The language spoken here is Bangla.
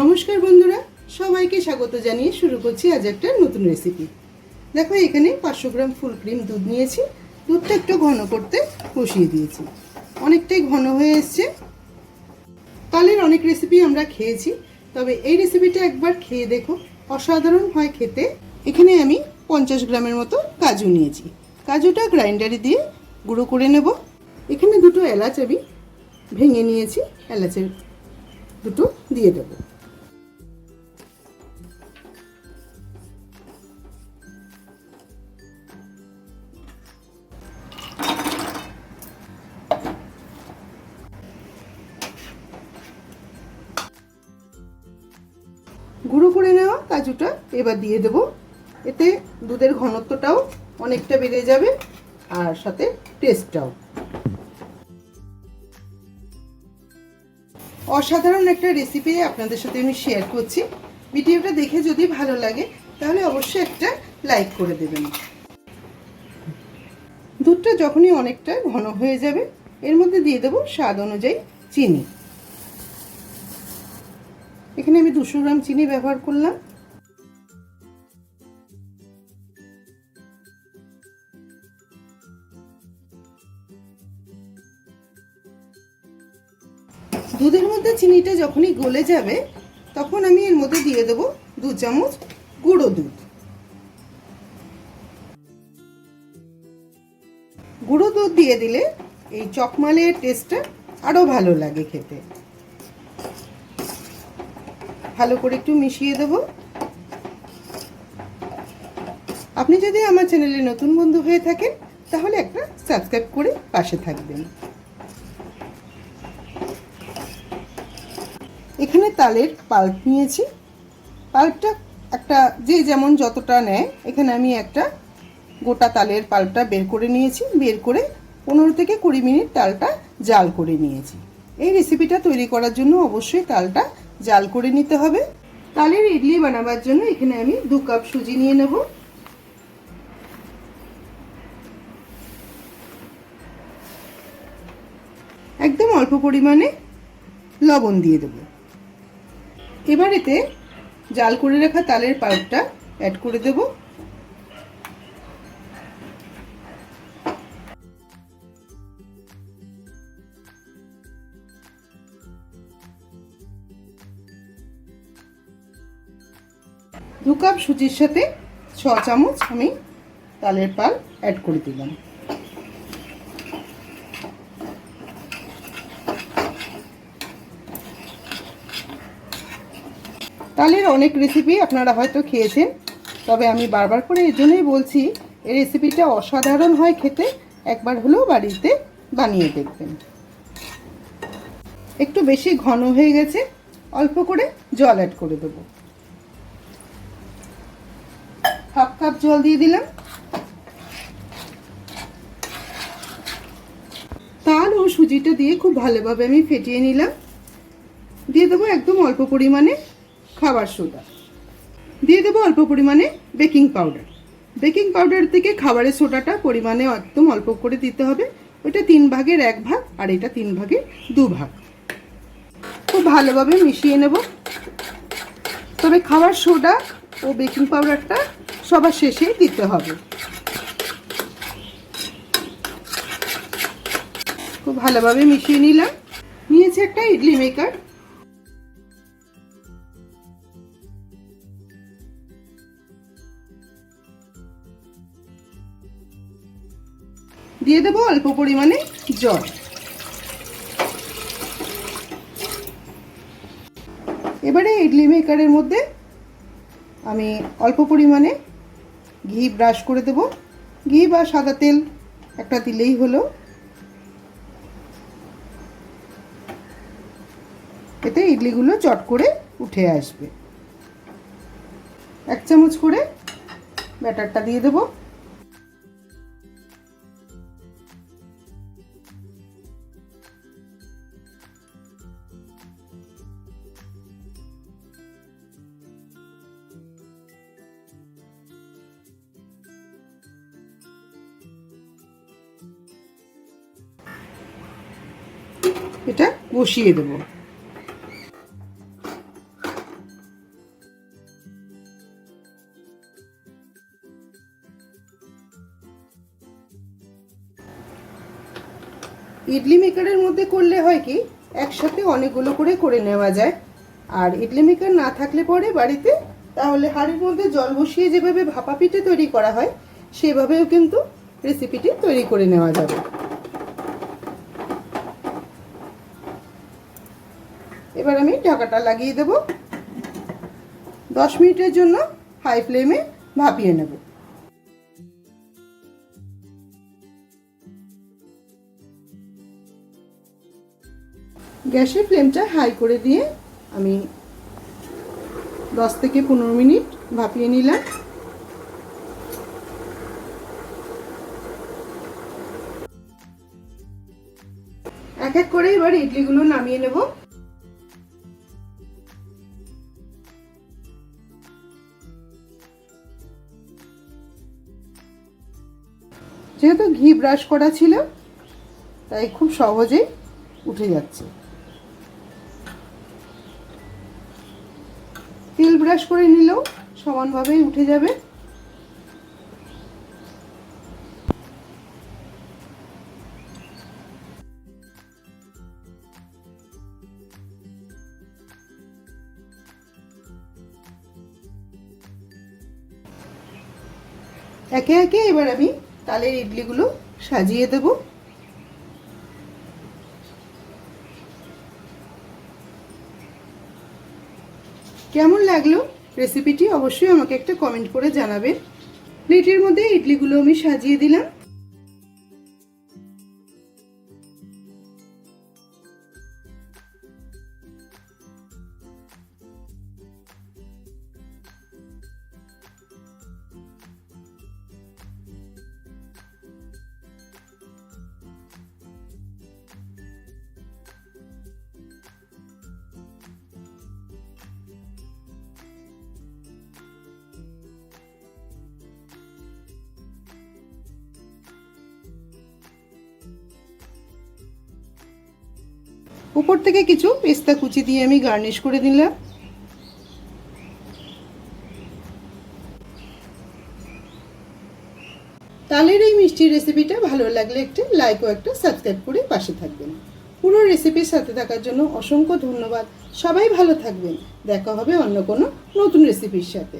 নমস্কার বন্ধুরা, সবাইকে স্বাগত জানিয়ে শুরু করছি আজ একটা নতুন রেসিপি দেখো, এখানে পাঁচশো গ্রাম ফুল ক্রিম দুধ নিয়েছি, দুধটা একটু ঘন করতে বসিয়ে দিয়েছি। অনেকটাই ঘন হয়ে এসছে। কালের অনেক রেসিপি আমরা খেয়েছি, তবে এই রেসিপিটা একবার খেয়ে দেখো। অসাধারণ হয় খেতে। এখানে আমি পঞ্চাশ গ্রামের মতো কাজু নিয়েছি। কাজুটা গ্রাইন্ডারে দিয়ে গুঁড়ো করে নেব। এখানে দুটো এলাচ আমি ভেঙে নিয়েছি, এলাচের দুটো দিয়ে দেবো। গুঁড়ো করে নেওয়া কাজুটা এবার দিয়ে দেব। এতে দুধের ঘনত্বটাও অনেকটা বেড়ে যাবে আর সাথে টেস্টটাও অসাধারণ একটা রেসিপি আপনাদের সাথে আমি শেয়ার করছি। ভিডিওটা দেখে যদি ভালো লাগে, তাহলে অবশ্যই একটা লাইক করে দেবেন। দুধটা যখনই অনেকটা ঘন হয়ে যাবে, এর মধ্যে দিয়ে দেবো স্বাদ অনুযায়ী চিনি। এখানে আমি দুশো গ্রাম চিনি ব্যবহার করলাম। দুধের মধ্যে চিনিটা যখনই গলে যাবে, তখন আমি এর মধ্যে দিয়ে দেব দু চামচ গুঁড়ো দুধ। গুঁড়ো দুধ দিয়ে দিলে এই চকমালের টেস্টটা আরও ভালো লাগে খেতে। ভালো করে একটু মিশিয়ে দেব। আপনি যদি আমার চ্যানেলে নতুন বন্ধু হয়ে থাকেন, তাহলে একটা সাবস্ক্রাইব করে পাশে থাকবেন। এখানে তালের পাল্প নিয়েছি। পাল্পটা একটা, যে যেমন যতটা নেয়, এখানে আমি একটা গোটা তালের পাল্পটা বের করে নিয়েছি। বের করে পনেরো থেকে কুড়ি মিনিট তালটা জাল করে নিয়েছি। এই রেসিপিটা তৈরি করার জন্য অবশ্যই তালটা জাল করে নিতে হবে। তালের ইডলি বানাবার জন্য এখানে আমি দু কাপ সুজি নিয়ে নেব। একদম অল্প পরিমাণে লবণ দিয়ে দেব। এবার এতে জাল করে রাখা তালের পাউডটা অ্যাড করে দেব। দু কাপ সুজির সাথে ছ চামচ আমি তালের পাল অ্যাড করে দিলাম। তালের অনেক রেসিপি আপনারা হয়তো খেয়েছেন, তবে আমি বারবার করে এই জন্যই বলছি, এই রেসিপিটা অসাধারণ হয় খেতে, একবার হলেও বাড়িতে বানিয়ে দেখবেন। একটু বেশি ঘন হয়ে গেছে, অল্প করে জল অ্যাড করে দেবো। কাপ জল দিয়ে দিলাম। তাল ও সুজিটা দিয়ে খুব ভালোভাবে আমি ফেটিয়ে নিলাম। দিয়ে দেবো একদম অল্প পরিমাণে খাবার সোডা। দিয়ে দেবো অল্প পরিমাণে বেকিং পাউডার। বেকিং পাউডার থেকে খাবারের সোডাটা পরিমাণে একদম অল্প করে দিতে হবে। ওইটা তিন ভাগের এক ভাগ আর এটা তিন ভাগের দু ভাগ। খুব ভালোভাবে মিশিয়ে নেব। তবে খাবার সোডা ও বেকিং পাউডারটা সবার শেষে দিতে হবে। খুব ভালোভাবে মিশিয়ে নিলাম। নিয়েছি একটা ইডলি মেকার। দিয়ে দেবো অল্প পরিমাণে জল। এবারে ইডলি মেকারের মধ্যে আমি অল্প পরিমাণে ঘি ব্রাশ করে দেব। ঘি বা সাদা তেল একটা দিলেই হলো। এতে ইডলিগুলো চট করে উঠে আসবে। এক চামচ করে ব্যাটারটা দিয়ে দেবো। এটা বসিয়ে দেব। ইডলি মেকারের মধ্যে করলে হয় কি, একসাথে অনেকগুলো করে করে নেওয়া যায়। আর ইডলি মেকার না থাকলে পরে বাড়িতে, তাহলে হাড়ির মধ্যে জল বসিয়ে যেভাবে ভাপা পিঠে তৈরি করা হয়, সেভাবেও কিন্তু রেসিপিটি তৈরি করে নেওয়া যাবে। এবার আমি ঢাকাটা লাগিয়ে দেব। দশ মিনিটের জন্য হাই ফ্লেমে ভাপিয়ে নেব। গ্যাসের ফ্লেমটা হাই করে দিয়ে আমি দশ থেকে পনেরো মিনিট ভাপিয়ে নিলাম। এক এক করে এবার ইডলিগুলো নামিয়ে নেব। যেহেতু ঘি ব্রাশ করা ছিল, তাই খুব সহজেই উঠে যাচ্ছে। তেল ব্রাশ করে নিলেও সমানভাবেই উঠে যাবে। একে একে এবার আমি তালের ইডলিগুলো সাজিয়ে দেব। কেমন লাগল? রেসিপিটি অবশ্যই আমাকে একটা কমেন্ট করে জানাবেন। প্লেটের মধ্যে ইডলিগুলো আমি সাজিয়ে দিলাম। উপর থেকে কিছু পেস্তা কুচি দিয়ে আমি গার্নিশ করে দিলাম তালের এই মিষ্টি রেসিপিটা ভালো লাগলে একটা লাইক ও একটা সাবস্ক্রাইব করে পাশে থাকবেন। পুরো রেসিপির সাথে থাকার জন্য অসংখ্য ধন্যবাদ। সবাই ভালো থাকবেন। দেখা হবে অন্য কোনো নতুন রেসিপির সাথে।